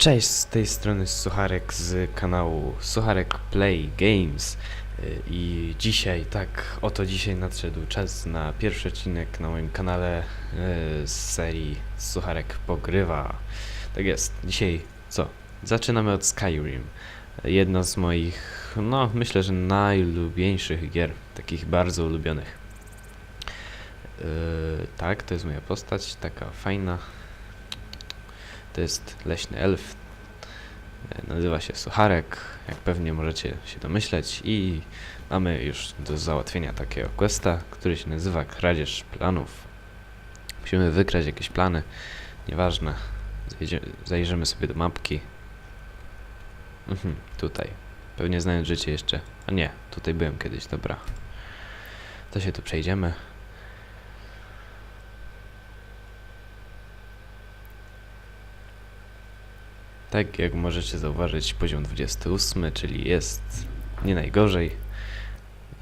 Cześć, z tej strony Sucharek z kanału Sucharek Play Games Y, i dzisiaj, tak, oto dzisiaj nadszedł czas na pierwszy odcinek na moim kanale y, z serii Sucharek Pogrywa. Tak jest, dzisiaj co? Zaczynamy od Skyrim. Jedna z moich, no myślę, że najulubieńszych gier, takich bardzo ulubionych. Yy, tak, to jest moja postać, taka fajna. To jest leśny elf. E, Nazywa się Sucharek, jak pewnie możecie się domyśleć. I mamy już do załatwienia takiego questa, który się nazywa Kradzież Planów. Musimy wykraść jakieś plany, nieważne. Zajrzymy sobie do mapki. Mhm, tutaj. Pewnie znając życie jeszcze. A nie, tutaj byłem kiedyś, dobra. To się tu przejdziemy. Tak jak możecie zauważyć, poziom 28, czyli jest nie najgorzej.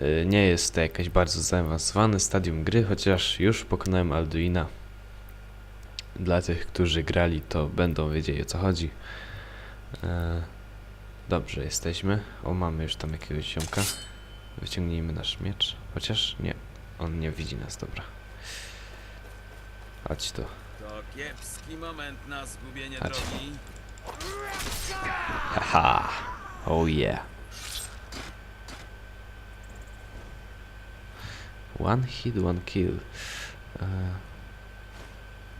Y, Nie jest to jakaś bardzo zaawansowane stadium gry, chociaż już pokonałem Alduina. Dla tych, którzy grali, to będą wiedzieli o co chodzi. E, Dobrze, jesteśmy. O, mamy już tam jakiegoś ziomka. Wyciągnijmy nasz miecz. Chociaż nie, on nie widzi nas, dobra. Chodź tu. To kiepski moment na zgubienie Chodź. drogi. Haha. Oh yeah. One hit, one kill. E,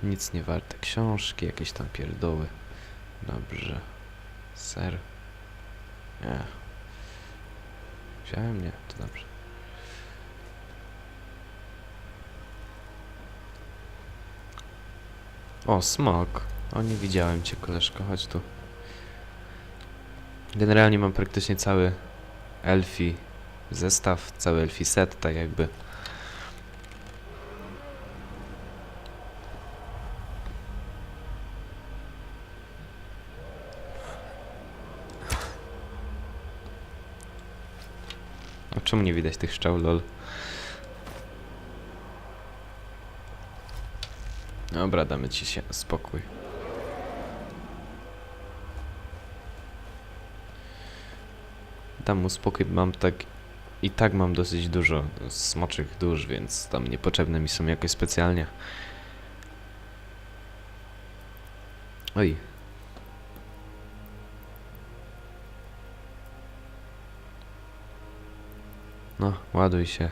nic nie warte. Książki, jakieś tam pierdoły. Dobrze. Ser. Nie. Wziąłem? Nie, to dobrze. O, smok. O, nie widziałem cię, koleżko. Chodź tu. Generalnie mam praktycznie cały elfi zestaw, cały elfi set, tak jakby. A czemu nie widać tych szczał, lol? Dobra, damy ci się spokój. Dam mu spokój, mam tak... I tak mam dosyć dużo smoczych dusz, więc tam niepotrzebne mi są jakoś specjalnie. Oj. No, ładuj się.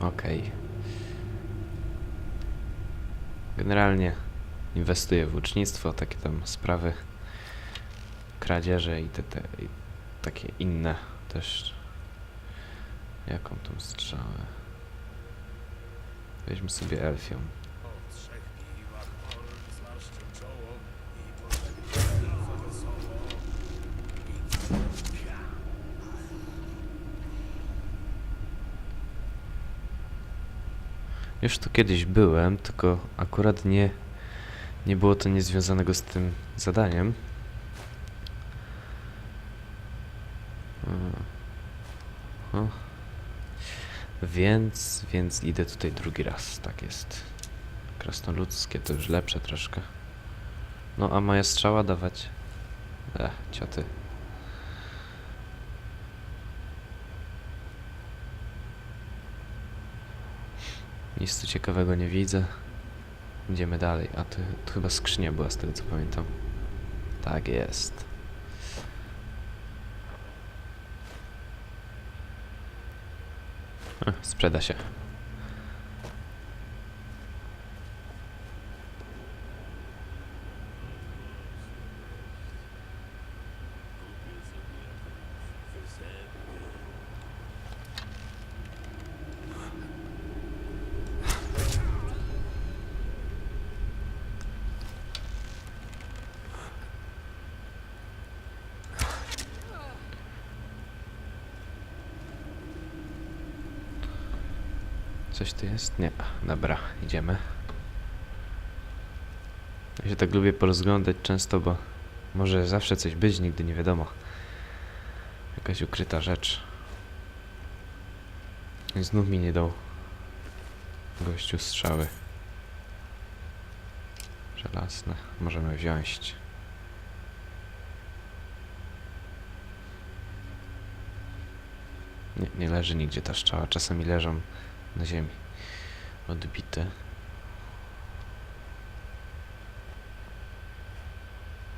Okej. Generalnie inwestuję w ucznictwo, takie tam sprawy kradzieże i te, te i takie inne też. Jaką tą strzałę? Weźmy sobie elfią. Już tu kiedyś byłem, tylko akurat nie, nie było to niezwiązanego z tym zadaniem. Więc, więc idę tutaj drugi raz, tak jest. Krasnoludzkie to już lepsze troszkę. No a moja strzała dawać? Ech, cioty. Nic tu ciekawego nie widzę. Idziemy dalej. A tu, tu chyba skrzynia była z tego co pamiętam. Tak jest. Sprzeda się. Coś tu jest? Nie. Dobra, idziemy. Ja się tak lubię porozglądać często, bo może zawsze coś być, nigdy nie wiadomo. Jakaś ukryta rzecz. I znów mi nie dał gościu strzały. Żelazne. Możemy wziąć. Nie, nie leży nigdzie ta szczała. Czasami leżą na ziemi. Odbite.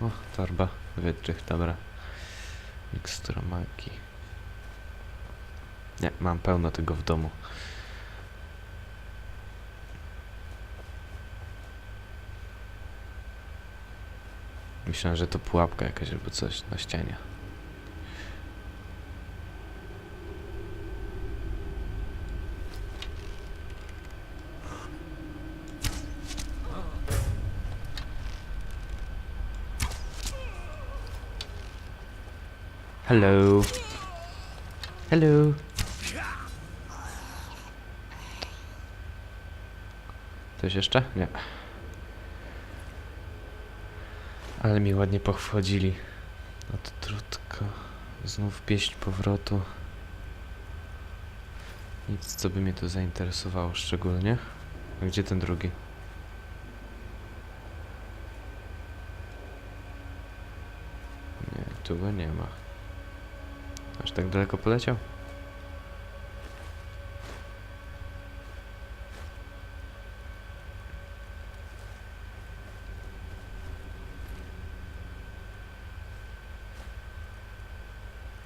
O, torba. Wydrych, dobra. Mikstura magii. Nie, mam pełno tego w domu. Myślałem, że to pułapka jakaś albo coś na ścianie. Hello. Hello. Coś jeszcze? Nie. Ale mi ładnie pochwodzili. Odtrutka. Znów pieśń powrotu. Nic, co by mnie tu zainteresowało szczególnie. A gdzie ten drugi? Nie, tu go nie ma. Aż tak daleko poleciał?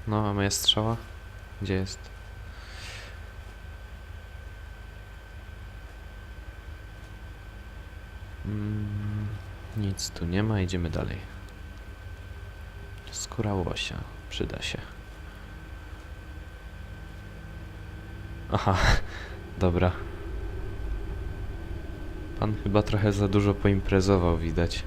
No, a moja strzała? Gdzie jest? Mm, nic tu nie ma, idziemy dalej. Skóra łosia, przyda się. Aha, dobra. Pan chyba trochę za dużo poimprezował, widać.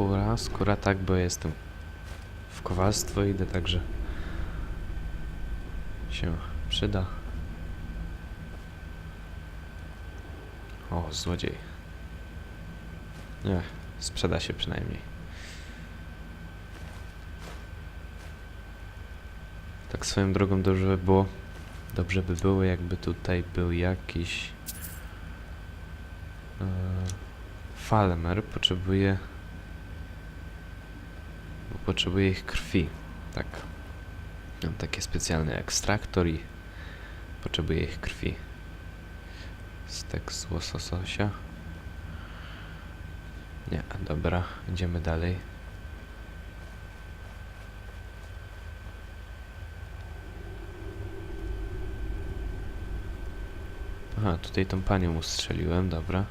Skóra, skóra tak, bo jestem w kowalstwo idę, także się przyda. O, złodziej. Nie, sprzeda się przynajmniej. Tak swoją drogą dobrze by było, dobrze by było jakby tutaj był jakiś e, Falmer, potrzebuje potrzebuję ich krwi. Tak. Mam taki specjalny ekstraktor i potrzebuję ich krwi. Stek z łososia. Nie, dobra, idziemy dalej. Aha, tutaj tą panią ustrzeliłem, dobra.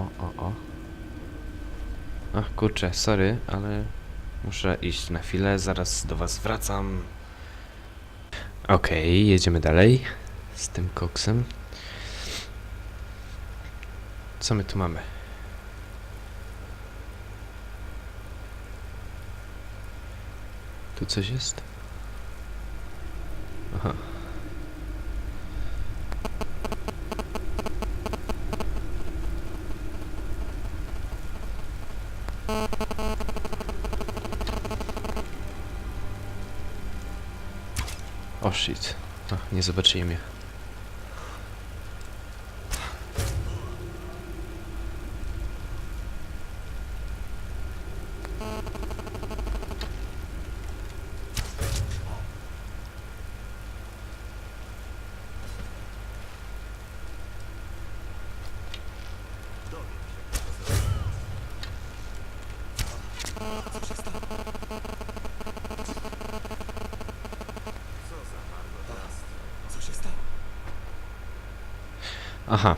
O, o, o. Ach, kurczę, sorry, ale muszę iść na chwilę, zaraz do was wracam. Okej, jedziemy dalej z tym koksem. Co my tu mamy? Tu coś jest? Aha. O shit. No, nie zobaczyli mnie. Co się stało? Aha.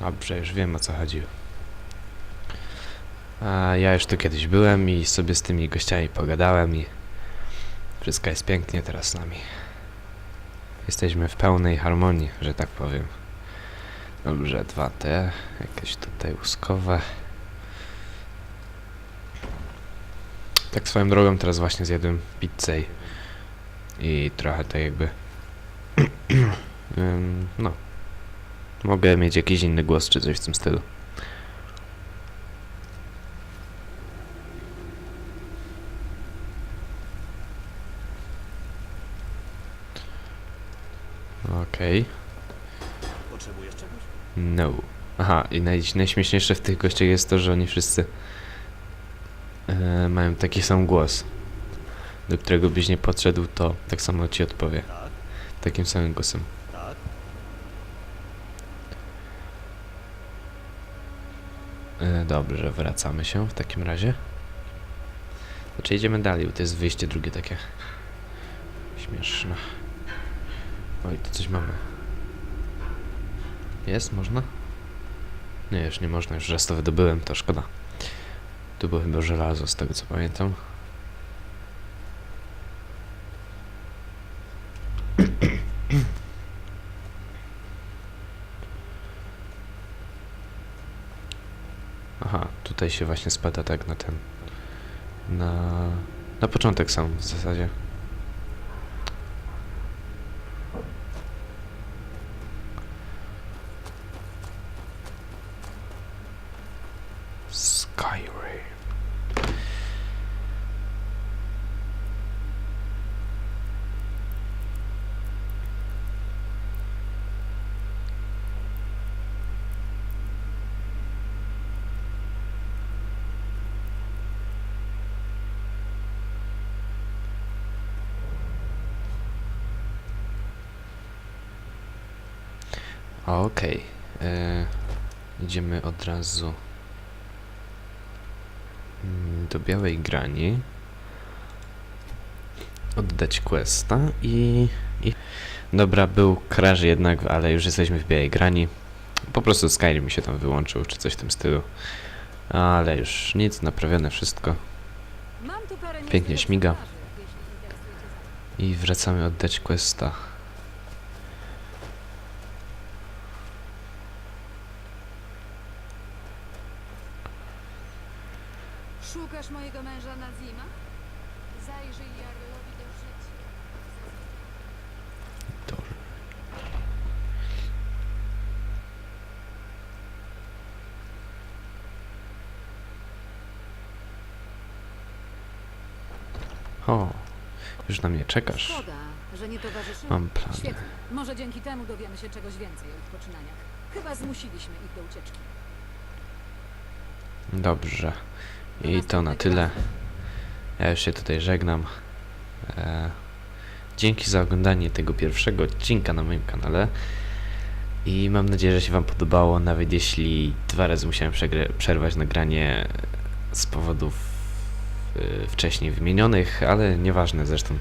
Dobrze, już wiem o co chodziło. A ja już tu kiedyś byłem i sobie z tymi gościami pogadałem i wszystko jest pięknie teraz z nami. Jesteśmy w pełnej harmonii, że tak powiem. Dobrze, dwa te, jakieś tutaj łuskowe. Tak swoją drogą teraz właśnie zjadłem pizzę i, trochę tak jakby... No. Mogę mieć jakiś inny głos czy coś w tym stylu. Okej. Potrzebujesz czegoś? No. Aha, i naj, najśmieszniejsze w tych gościach jest to, że oni wszyscy e, mają taki sam głos, do którego byś nie podszedł, to tak samo ci odpowie. Tak, Takim samym głosem. tak. E, dobrze, wracamy się w takim razie. Znaczy idziemy dalej, bo to jest wyjście drugie takie śmieszne. Oj, tu coś mamy. Jest? Można? Nie, już nie można, już raz to wydobyłem, to szkoda. Tu było chyba żelazo, z tego co pamiętam. Aha, tutaj się właśnie spada tak na ten. Na. Na początek sam w zasadzie. Skyrim. Okej. e, Idziemy od razu mm, do białej grani. Oddać questa i, i... Dobra, był crash jednak, ale już jesteśmy w białej grani. Po prostu Skyrim mi się tam wyłączył, czy coś w tym stylu. Ale już nic, naprawione wszystko. Pięknie śmiga. I wracamy oddać questa. O, już na mnie czekasz. Szkoda, że nie towarzyszymy. Mam plany. Świetnie. Może dzięki temu dowiemy się czegoś więcej o ich poczynaniach. Chyba zmusiliśmy ich do ucieczki. Dobrze. Do I to na tyle. Ja już się tutaj żegnam. E, dzięki za oglądanie tego pierwszego odcinka na moim kanale. I mam nadzieję, że się Wam podobało, nawet jeśli dwa razy musiałem przerwać nagranie z powodów e, wcześniej wymienionych, ale nieważne zresztą.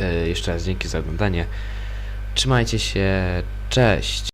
E, jeszcze raz dzięki za oglądanie. Trzymajcie się, cześć!